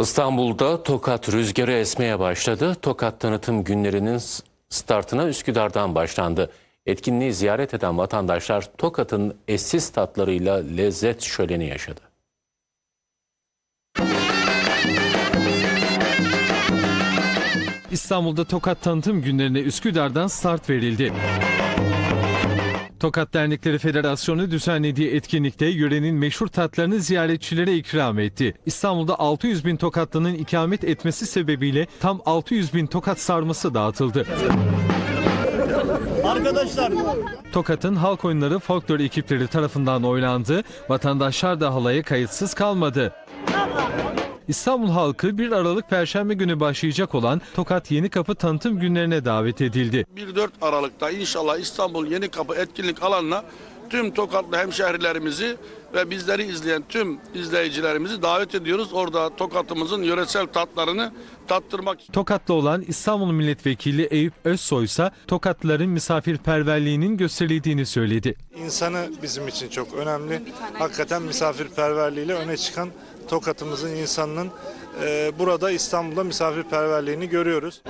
İstanbul'da Tokat rüzgarı esmeye başladı. Tokat tanıtım günlerinin startına Üsküdar'dan başlandı. Etkinliği ziyaret eden vatandaşlar Tokat'ın eşsiz tatlarıyla lezzet şöleni yaşadı. İstanbul'da Tokat tanıtım günlerine Üsküdar'dan start verildi. Tokat Dernekleri Federasyonu düzenlediği etkinlikte yörenin meşhur tatlarını ziyaretçilere ikram etti. İstanbul'da 600 bin Tokatlı'nın ikamet etmesi sebebiyle tam 600 bin Tokat sarması dağıtıldı. Arkadaşlar Tokat'ın halk oyunları folklor ekipleri tarafından oynandı. Vatandaşlar da halaya kayıtsız kalmadı. İstanbul halkı 1 Aralık Perşembe günü başlayacak olan Tokat Yeni Kapı tanıtım günlerine davet edildi. 1-4 Aralık'ta inşallah İstanbul Yeni Kapı etkinlik alanına tüm Tokatlı hemşehrilerimizi ve bizleri izleyen tüm izleyicilerimizi davet ediyoruz. Orada Tokat'ımızın yöresel tatlarını tattırmak için. Tokatlı olan İstanbul Milletvekili Eyüp Özsoy ise Tokatlıların misafirperverliğinin gösterildiğini söyledi. İnsanı bizim için çok önemli. Hakikaten misafirperverliğiyle öne çıkan Tokat'ımızın insanının e, burada İstanbul'da misafirperverliğini görüyoruz.